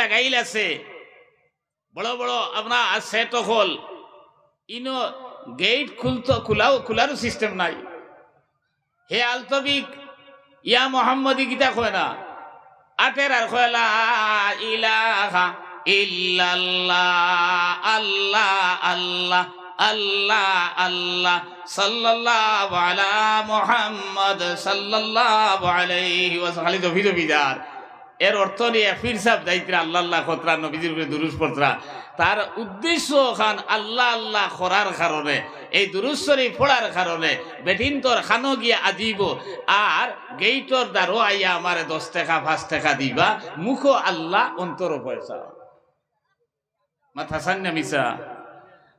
লাগাইল আছে বড় বড় আপনার সেট হল। ইনো গেট খুলতো, খোলাও খোলারও সিস্টেম নাই। হে আলতবিক, ইয়া মোহাম্মদী গীতা কয় না? আটের আর ইলাহা আল্লাহ আল্লাহ আল্লাহ আল্লাহ, সাল্লাল্লাহু আলা মুহাম্মদ এর অর্থ নিয়ে ফির সাহেব দায়িত্রে আল্লাহ আল্লাহ, খতরা, নবীজির উপরে দুরুস পড়তরা। তার উদ্দেশ্য খান আল্লাহ আল্লাহ করার কারণে, এই দুরুশ্বরী পড়ার কারণে বেটিন তোর খানো গিয়া আজিব। আর গেইটর দ্বারো আইয়া আমারে দশ টাকা, পাঁচ টাকা দিবা, মুখ আল্লাহ অন্তর পয়সা। মাথা সান্না মিশা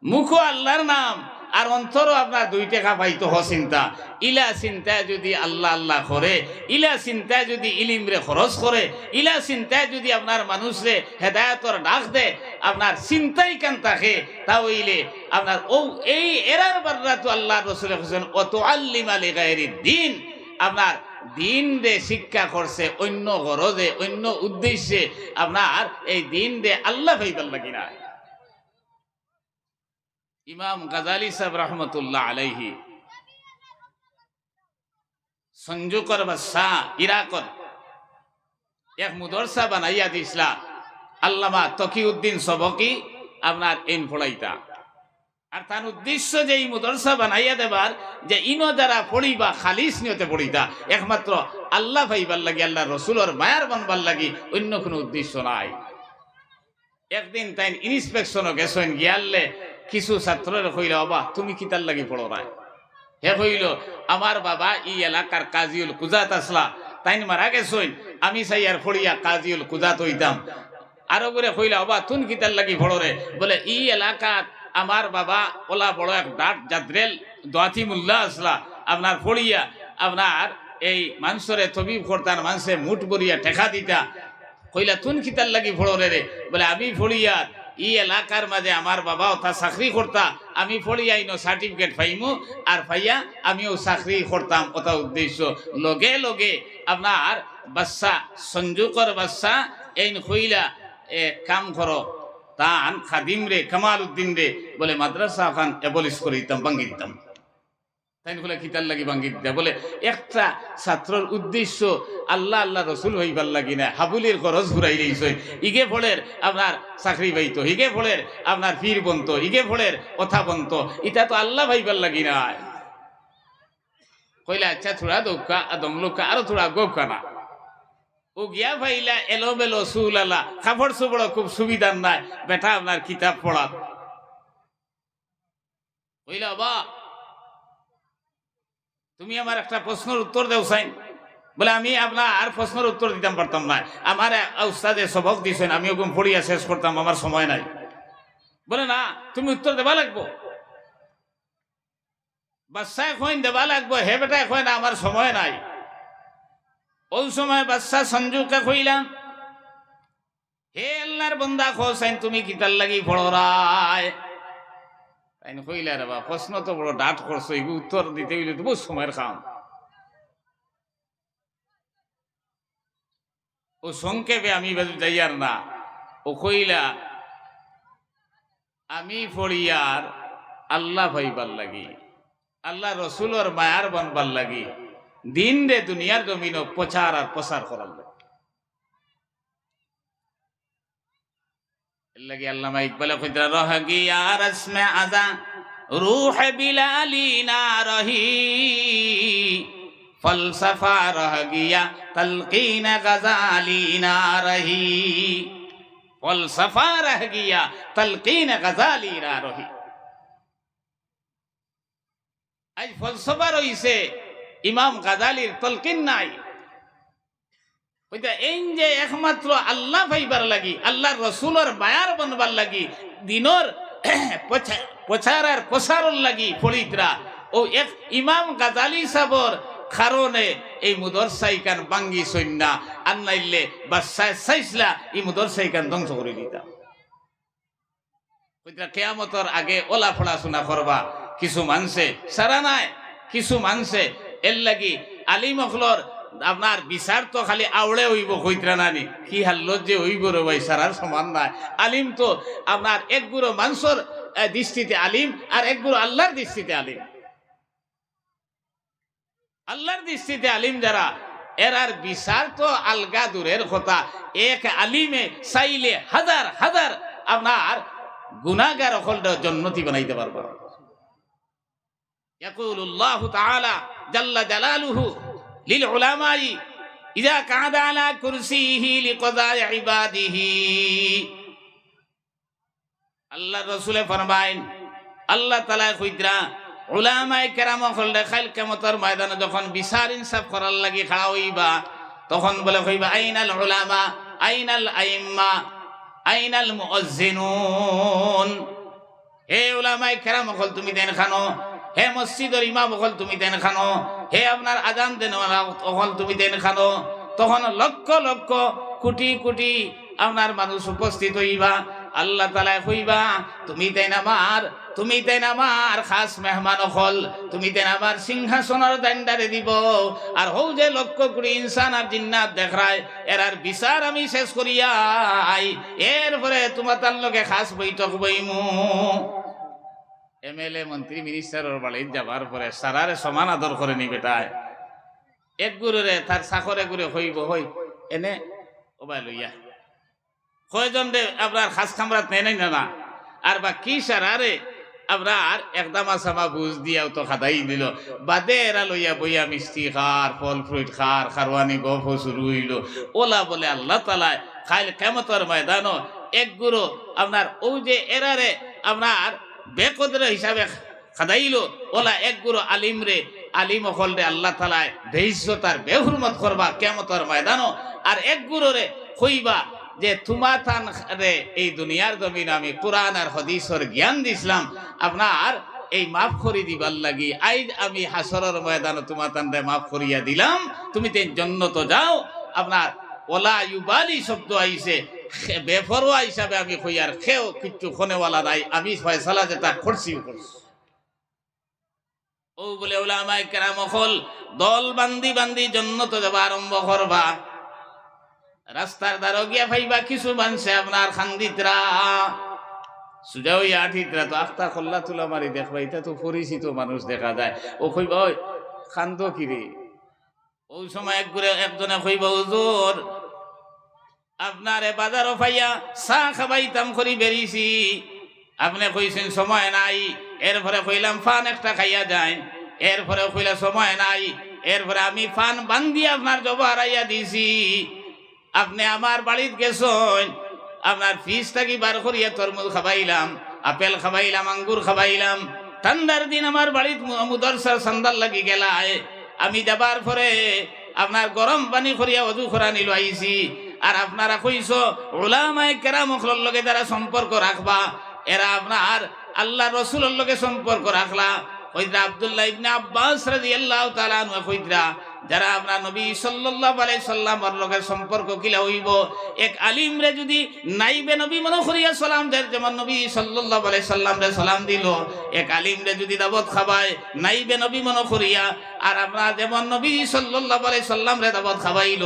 মুখো আল্লাহর নাম। আর অন্তরও আপনার দুই টাকা পাইতো হ চিন্তা। ইলা চিন্তায় যদি আল্লাহ আল্লাহ করে, ইলা চিন্তায় যদি ইলিমরে খরচ করে, ইলা চিন্তায় যদি আপনার মানুষরে হেদায়তর ডাক দে, আপনার চিন্তাই কান থাকে তাহলে আপনার ও এই এরার বাররা তো আল্লাহ রসুল হোসেন অত আল্লিম আলী গায়ের দিন। আপনার দিন দে শিক্ষা করছে অন্য গরজে অন্য উদ্দেশ্যে, আপনার এই দিন দে আল্লাহ ফাইবাল লাগি না ইমাম গাজালি সাহেব রহমতুল্লাহ আলাইহি। সঞ্জুকর বাদশা ইরাকত এক মুদরসা বানাইয়া দিসলা আল্লামা তকিউদ্দিন সবকি আপনার এন ফড়াইতা। আর তার উদ্দেশ্য যে এই মুদরসা বানাইয়া দেবার, যে ইনো দ্বারা পড়িবা খালিস নিয়তে পড়িতা একমাত্র আল্লাহ ভাইবার লাগি, আল্লাহ রসুলর মায়ার বানবার লাগি, অন্য কোনো উদ্দেশ্য নাই। একদিন তাই ইন্সপেকশনও গেছেন গিয়ালে কিছু ছাত্রের কইল বাবা তুমি কিতার লাগি পড়ো না হে কইল, আমার বাবা ই এলাকার কাজিউল কুজাত আসলা, তাইন মারা গেছইন, আমি চাই আর ফড়িয়া কাজিউল কুজাত হইতাম। আরও করে কইলা বাবা তুন কিতার লাগি পড়ো রে? বলে, ই এলাকাত আমার বাবা ওলা বড় এক ডাট জাদ্রেল দোয়াতি মুল্লা আসলা, আপনার ফড়িয়া আপনার এই মানুষরে তবিব করতার মানুষে মুঠ বরিয়া টেকা দিতা। কইলা, তুন কিতার লাগি ফড়ো রে বলে, আমি ফড়িয়ার ই এলাকার মাঝে আমার বাবা ওটা চাকরি করতা, আমি ফড়িয়াই নো সার্টিফিকেট পাইমু, আর পাইয়া আমিও চাকরি করতাম ওটা উদ্দেশ্য। লগে লগে আপনার বাচ্চা সঞ্জুকর বাচ্চা এই কইলা, এ, কাম করো। তান খাদিম রে, কামাল উদ্দিন রে, বলে মাদ্রাসা খান এবলিশ করে দিতাম ভাঙ্গি দিতাম তাই লাগি বলে, একটা উদ্দেশ্য আল্লাহ আল্লাহ রসুল লাগি ইগে আপনার আপনার ফির বন্ত, ইগে ফলের কথা বন্ত। ইটা তো আল্লাহ ভাইবার লাগি না। কইলা আচ্ছা থোড়া দৌকা দমলুকা আরও থোড়া গৌকা না। ও গিয়া ভাইলা এলো বেলো সুল আলা, কাপড় সুবড় খুব সুবিধার নাই। বেটা, আপনার কিতাব পড়া কইলা বা তুমি আমার একটা প্রশ্নের উত্তর দেও, সাইন। বলে, আমি আপনার আর প্রশ্নের উত্তর দিতাম পারতাম না। আমার উস্তাদে সবক দিয়েছেন আমি ওরকম পড়িয়া শেষ করতাম, আমার সময় নাই। বলে, না, তুমি উত্তর দেবা লাগবো। বাচ্চায় কইন, দেবা লাগবো, হে বেটায় কয় না আমার সময় নাই। ওই সময় বাচ্চা সঞ্জুকে কইলাম হে আল্লাহর বন্দা খোসাইন তুমি কিতার লাগি পড়রায় তাই রে বা প্রশ্ন তো বড় ডাট করছ এগুলো উত্তর দিতে গেলে তো বহু সময়ের খাম ও সংক্ষেপে আমি যাই আর না ও কইলা আমি ফড়িয়ার আল্লাহ ভাইবার লাগি আল্লাহ রসুলর মায়ার বনবার লাগি দিন রে দুনিয়ার জমিন প্রচার আর প্রসার করার লাগে লাগে আল্লামা ইকবাল খুদরা রহ গিয়া রসমে আজা, রুহ বিলালি না রহি ফলসফা রহ গিয়া তলকিন গজালি না রহি ফলসফা রহ গিয়া তলকিন গজালি না রহি আজ ফলসফা রইছে, ইমাম গাজালির তলকিন নাই। ওইটা এই যে একমাত্র আল্লাহ পাইবার লাগি, আল্লাহর রসুলর মায়ার বনবার লাগি, দিনর প্রচার আর প্রসারর লাগি ফরিদরা ও এক ইমাম গাজালি সাবর কারণে এই মুদরসাইকান বাঙ্গি সৈন্যা আন্নাইলে বা সাইসলা এই মুদরসাইকান ধ্বংস করে দিতাম কেয়ামতর আগে ওলা পড়াশোনা করবা, কিছু মানছে, সারা নাই, কিছু মানছে, এর লাগি আলিম অখলর আপনার বিচার তো খালি আওড়ে হইব কইতরা নানি কি হাল্ল যে হইব রে ভাই সারার সমান নাই আলিম তো আপনার এক গুরো মানুষের আহ, দৃষ্টিতে আলিম আর এক গুরু আল্লাহর দৃষ্টিতে আলিম আল্লাহর দৃষ্টিতে আলিম যারা এরার বিচার তো আলগা দূরের কথা এক আলিমে চাইলে হাজার হাজার আপনার গুনাগার হলটা জন্নতি বানাইতে পারবো يقول الله تعالى جل جلاله লিল উলামাই ইদা কাঁদা আলা কুরসিহি লিকদা ইবাদিহি আল্লাহ রসুলে ফরমাইন, আল্লাহ তালা খুইদরা উলামাই কেরাম হলে খাইল কেমতর ময়দানে যখন বিচার ইনসাফ করার লাগি খাড়া হইবা, তখন বলে হইবা আইনাল উলামা, আইনাল আইম্মা, আইনাল মুআজ্জিনুন। হে উলামাই কেরাম হল, তুমি দেন খানো। হে মসজিদের ইমাম হল তুমি দেন খানো। হে আপনার আজান দেন হল তুমি দেন খানো। তখন লক্ষ লক্ষ কোটি কোটি আপনার মানুষ উপস্থিত হইবা। আল্লাহ তালা কইবা, তুমি তেন আমার, তুমি তেন আমার খাস মেহমান হল তুমি তেন আমার সিংহাসনের দান্ডারে দিব। আর হৌ যে লক্ষ কোটি ইনসান আর জিন্নাত দেখায়, এরার বিচার আমি শেষ করিয়াই। এরপরে তোমার তার লগে খাস বৈঠক বইমু। এমএলএ মন্ত্রী মিনিস্টারের বাড়ির যাবার পরে সারারে সমান আদর করে নি বেটায় এক গুরুরে তার চাকরে গুরে হইব হই এনে ওবাই লইয়া। কয়জন রে আপনার খাস খামরাত নেই নাই না আর বা কি সারারে আপনার একদম আসামা বুঝ দিয়াও তো খাদাই দিল। বাদে এরা লইয়া বইয়া মিষ্টি খার ফল ফ্রুট খার খারওয়ানি গফ শুরু হইল ওলা বলে আল্লাহ তালায় খাইল কেমতর ময়দানো? এক গুরু আপনার ও যে এরারে আপনার বেকদরে হিসাবে খাদাইল। ওলা এক গুরু আলিম রে, আলিম হল রে আল্লাহ তালায় বেইজ্জতার, বেহুরমত করবা কেমতর ময়দানো আর এক গুরু রে কইবা যে তোমা রে এই দুনিয়ার জমিন আমি কোরআন আর হদিসর জ্ঞান দিছিলাম। আপনার এই মাফ করি দিবার লাগি। আইজ আমি হাসরের ময়দানে তোমা তান রে মাফ করিয়া দিলাম। তুমি তেন জন্নত যাও। আপনার ওলা ইউবালি শব্দ আইছে। বেফরোয়া হিসাবে আমি কইয়ার খেও কিচ্ছু খনেওয়ালা নাই, আমি ফয়সালা যেটা করছি করছি। ও বলে ওলামাই কেরাম হল দল বান্দি বান্দি জন্নত যাবা, আরম্ভ করবা। রাস্তার দ্বারা গিয়া ভাইবা কিছু মানছে আপনার খান্দিতরা। সুজা ওই আঠিতরা তো আখতা খোল্লা তুলা মারি দেখবা, এটা তো পরিচিত মানুষ দেখা যায়। ও কইবা, ওই, খান্দ কিরে ওই সময় এক করে একজনে কইবা, হুজুর আপনারে বাজার ফাইয়া চাহ খাবাইতাম করি বেরিয়েছি। আপনি কইছেন, সময় নাই। এরপরে কইলাম, ফান একটা খাইয়া যায় এরপরে কইলা, সময় নাই। এরপরে আমি ফান বান্ধি আপনার জব হারাইয়া দিছি আপনি আমার বাড়িতে গেছেন, আপনার ফিস থাকি বার করিয়া তরমুজ খাবাইলাম, আপেল খাবাইলাম, আঙ্গুর খাবাইলাম? ঠান্ডার দিন আমার বাড়িতে মুদরসার সান্দাল লাগি গেলায়। আমি যাবার পরে আপনার গরম পানি করিয়া অজু করা নিল আর আপনারা কইস ওলামায় কেরামখলর লগে যারা সম্পর্ক রাখবা, এরা আপনার আল্লাহ রসুলের লগে সম্পর্ক রাখলা। কইদরা আব্দুল্লাহ ইবনে আব্বাস রাদিয়াল্লাহু তাআলা আনহু কইদরা যারা আমরা নবী সাল্লাল্লাহু আলাইহি সাল্লামের লগে সম্পর্ক কিলা হইব, এক আলিম রে যদি নাইবে নবী মনে করিয়া সালাম দেয়, যেমন নবী সাল্লাল্লাহু আলাইহি সাল্লাম রে সালাম দিল, এক আলিম রে যদি দাবত খাবায়, নাইবে নবী মনে করিয়া আর আমরা যেমন নবী সাল্লাল্লাহু আলাইহি সাল্লাম রে দাবত খাবাইল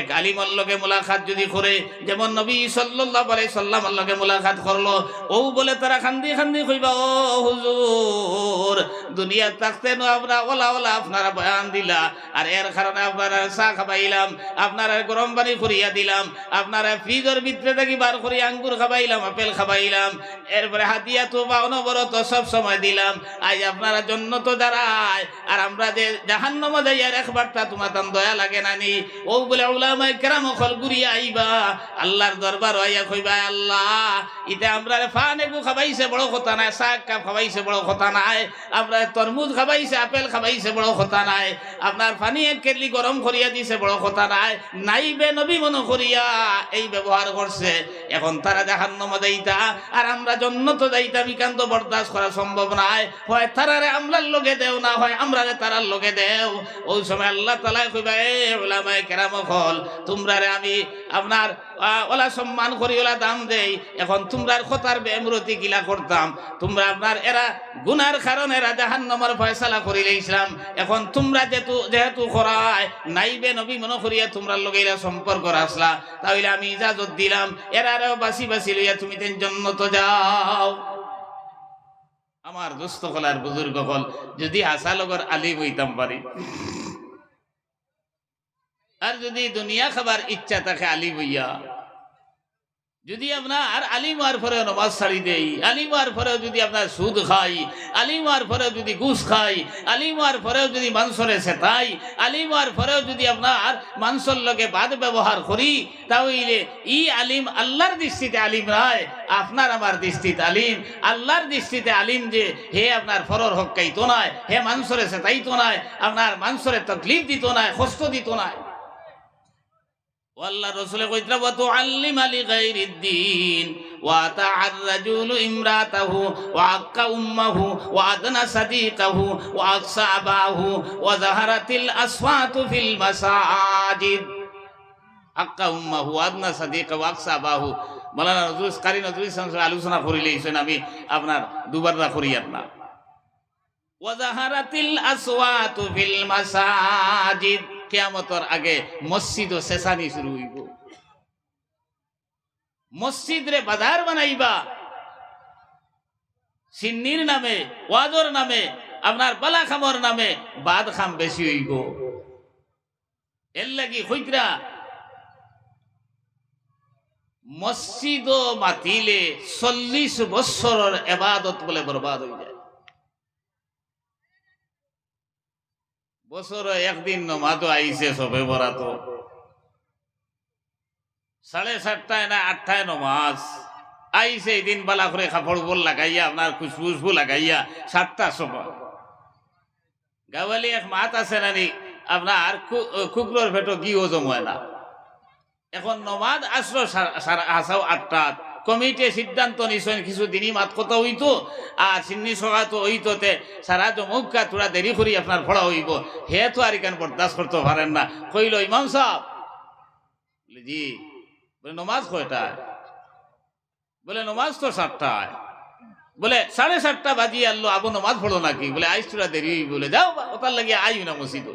এক আলিমর লগে মুলাকাত যদি করে, যেমন নবী সাল্লাল্লাহু আলাইহি সাল্লামের লগে মুলাকাত করল, ও বলে তারা খান্দি খান্দি কইবা, ও হুজুর দুনিয়া থাকতে নো আমরা ওলা ওলা আপনারা বয়ান দিলা, আর এর কারণে আপনারা চা খাবাইলাম, আপনারা গরম পানি করিয়া দিলাম, আপনারা ফ্রিজের ভিতরে থাকি বার করি আঙ্গুর খাবাইলাম, আপেল খাবাইলাম, এরপরে হাতিয়া তো বা অনবরত সব সময় দিলাম, আজ আপনারা জন্য তো দাঁড়ায় আর আমরা যে দয়া লাগে আমরা তরমুজ খাবাইছে আপনার গরম করিয়া দিছে, বড় কথা নাই। নাইবে নবী মনে করিয়া এই ব্যবহার করছে। এখন তারা জাহান্নম যাইতা, আর আমরা জন্নত যাইতা বিকান্ত বরদাস্ত করা সম্ভব নাই। হয় তারারে আমরার লগে দেও না, হয় আমরারে তারার লগে দেও। ওই সময় আল্লাহ তালা কইবা কেরাম হল তোমরা আমি আপনার ওলা সম্মান করি, ওলা দাম দেই। এখন তোমরার কথার বেমরতি গিলা করতাম। তোমরা আপনার, এরা গুনার কারণে এরা জাহান নম্বর ফয়সালা করিলে ইসলাম। এখন তোমরা যেহেতু যেহেতু করায়, নাইবে নবী মনে করিয়া তোমরা লগে এরা সম্পর্ক রাখলা। তাহলে আমি ইজাজত দিলাম। এরারও বাসি বাসি লইয়া তুমি তেন জন্নত যাও। আমার দুস্থ কলার বুজুর্গ হল, যদি আশা লগর আলিম হইতাম পারি। আর যদি দুনিয়া খাবার ইচ্ছা থাকে আলিম হইয়া যদি আপনার আলিমার পরে নমাজ ছাড়ি দেই আলিমার পরেও যদি আপনার সুদ খাই আলিমার পরেও যদি ঘুষ খাই আলিমার পরেও যদি মাংসরে সেতাই আলিমার পরেও যদি আপনার মাংসর লগে বাদ ব্যবহার করি, তাহলে ই আলিম আল্লাহর দৃষ্টিতে আলিম নয়, আপনার আমার দৃষ্টিতে আলিম। আল্লাহর দৃষ্টিতে আলিম যে, হে আপনার ফরর হকাইতো নয় হে মাংসরে সেতাইতো নয় আপনার মাংসরে তকলিফ দিত নয় কষ্ট দিত নয় আল্লাহ রসুলে কইতরা ওয়া তুআল্লিম আলি গায়রিদ দ্বীন ওয়া তাআর রাজুলু ইমরাতাহু ওয়া আক্কা উম্মাহু ওয়া আদনা সাদিকাহু ওয়া আকসা আবাহু ওয়া যাহারাতিল আসওয়াতু ফিল মাসাজিদ। আক্কা উম্মাহু ওয়া আদনা সাদিকা ওয়া আকসা আবাহু। মাওলানা নজরুল কারি নজরুল ইসলাম আলোচনা করিলে ইসেন আমি, আপনার দুবার না করিয়ার না। ওয়া যাহারাতিল আসওয়াতু ফিল মাসাজিদ। কিয়ামতর আগে মসজিদ ও সেসানি শুরু হইব। মসজিদ রে বাজার বানাইবা। সিন্নির নামে ওয়াদর নামে, আপনার বালা খামর নামে বাদ খাম বেশি হইব। এর লাগি হইতরা মসজিদ মাতিলে চল্লিশ বৎসরের এবাদত বলে বরবাদ হয়ে যায়। বছর একদিন নমাতো আইছে সবে বরাত। সাড়ে সাতটায় না আটটায় নমাজ। আইছে এই দিন বালা করে কাপড় বল লাগাইয়া, আপনার খুশবুসবু লাগাইয়া, সাতটা সময়। গাওয়ালি এক মাত আছে নানি আপনার কুকুরের ভেটো গিও জমায় না। এখন নমাজ আসলো হাসাও আটটাত। কমিটি সিদ্ধান্ত নিছেন, কিছু দিনই মাত কথা হইতো, আর সিন্নি সভা তো হইতোতে সারা জমুকা তোরা দেরি করি আপনার ফড়া হইব। হে তো আর কেন বরদাস্ত করতে পারেন না। কইল, ইমাম সাহেব। জি। বলে, নমাজ কয়টায়? বলে, নমাজ তো সাতটায়। বলে, সাড়ে সাতটা বাজিয়ে আনলো, আবু নমাজ পড়ো নাকি? বলে, আইস তোরা দেরি বলে, যাও ওটার লাগিয়ে আইও না মসজিদ।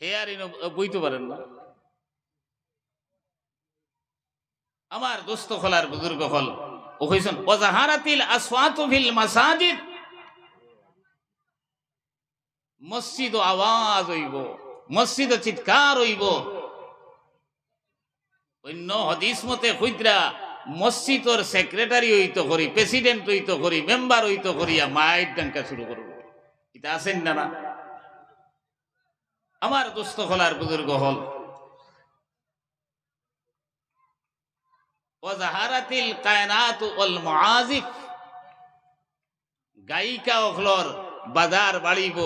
হে আর বইতে পারেন না। আমার দোস্ত খোলার বুজুর্গ হল ও কইছেন ওজাহারাতিল আসওয়াতু ফিল মাসাজিদ। মসজিদ আওয়াজ হইব মসজিদ চিৎকার হইব। অন্য হদিস মতে কইতরা মসজিদর সেক্রেটারি হইতো করি, প্রেসিডেন্ট হইতো করি, মেম্বার হইতো করিয়া মায়ের ডাঙ্কা শুরু করব। এটা আছেন না না? আমার দোস্ত খোলার বুজুর্গ হল ওজাহারাতিল কায়নাত ওয়াল মুআজিফ। গায়িকা অখলর বাজার বাড়িব।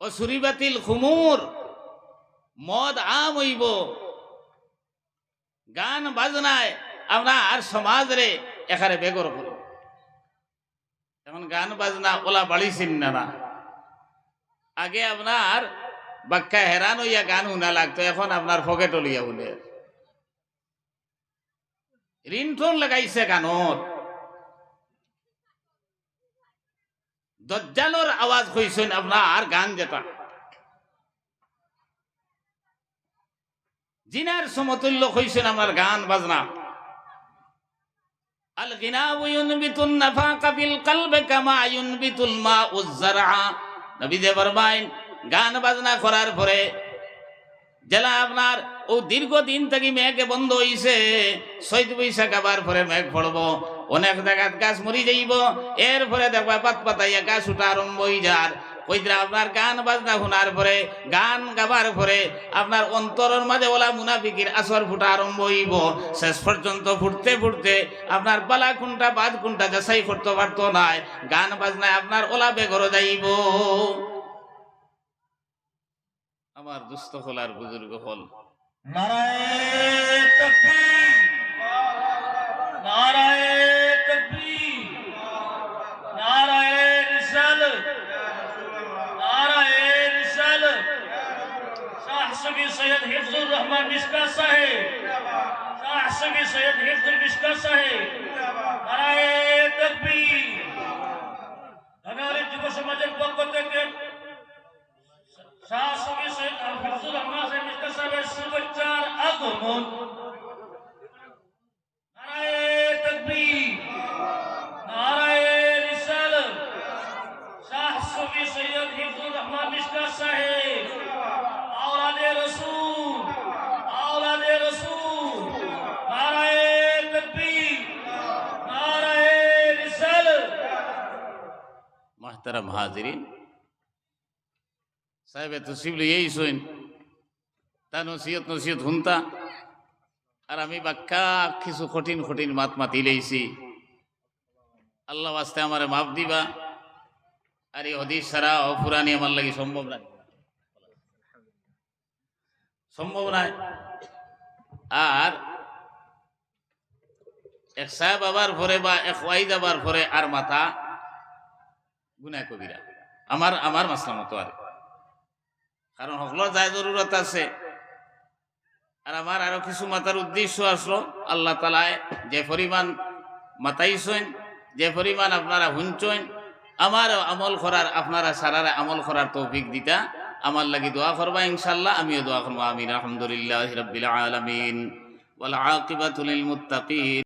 ও সুরিবাতিল খুমুর, মদ আম হইব। গান বাজনায় আমরা আর সমাজ রে এখানে বেগর করব এখন গান বাজনা ওলা বাড়িছেন না আগে আপনার বাক্কা হেরান হইয়া গান উনা লাগতো, এখন আপনার পকেট লইয়া উনে রিংটোন লাগাইছে গানত দজ্জালোর আওয়াজ কইছেন আপনার গান যেটা জিনার সমতুল্য কইছেন আমার গান বাজনা। গিনাউ ইউনবিতুন নাফাকা ফিল কলবি কামা ইউনবিতুল মাউজ জারআ। নবী দে ফরমাইন, গান বাজনা করার পরে জেলা আপনার ও দীর্ঘদিন থেকে মেঘ বন্ধ হইছে। চৈত বৈশাখ আবার পরে মেঘ পড়ব। অনেক জায়গাত গাছ মরি যাইব। এর পরে দেখবা পাত পাতাইয়া গাছ উঠা আরম্ভ হয়ে যার। আপনার গান বাজনা শোনার পরে, গান গাবার পরে আপনার অন্তরের মাঝে ওলা মুনাফিকির আসর ফুটা আরম্ভ হইব। শেষ পর্যন্ত ফুটতে ফুটতে আপনার বালা কোনটা বাদ কোনটা যাচাই করতে পারতো নাই। গান বাজনায় আপনার ওলা বেগর যাইব। আমার দুস্থ হলার বুজুর্গ হল। نعرہ تکبیر نعرہ تکبیر، نعرہ رسالت نعرہ رسالت صاحب سید حفظ الرحمن مشکا صاحب صاحب سید حفظ المشکا صاحب، نعرہ تکبیر۔ ہمارے جب سمجھن پاکتے کہ ساسمسه الحفظ محترم حاضرین সাহেবে তো শিবলি এই শোন তা নসিহত নসিহত হুনতা। আর আমি বাক্কা কিছু কঠিন কঠিন মাত মাতি লইছি আল্লাহ আস্তে আমার মাপ দিবা। আর এই হদিস সারা অপুরানি আমার লাগি সম্ভব নাই। সম্ভব নাই। আর এক সাহেব আবার ভরে বা এক ওয়াইদ আবার ভরে আর মাথা গুনাহ কবিরা আমার আমার মাসলা মতো আর। কারণ সকলের যায় জরুরত আছে। আর আমার আরও কিছু মাতার উদ্দেশ্য আসলো, আল্লাহ তালায় যে পরিমাণ মাতাইছেন, যে পরিমাণ আপনারা হুঞ্চেন আমার আমল করার, আপনারা সারারা আমল করার তৌফিক দিতা। আমার লাগি দোয়া করবা ইনশাল্লাহ আমিও দোয়া করব। আমিন। আলহামদুলিল্লাহ রবিল আলমিন।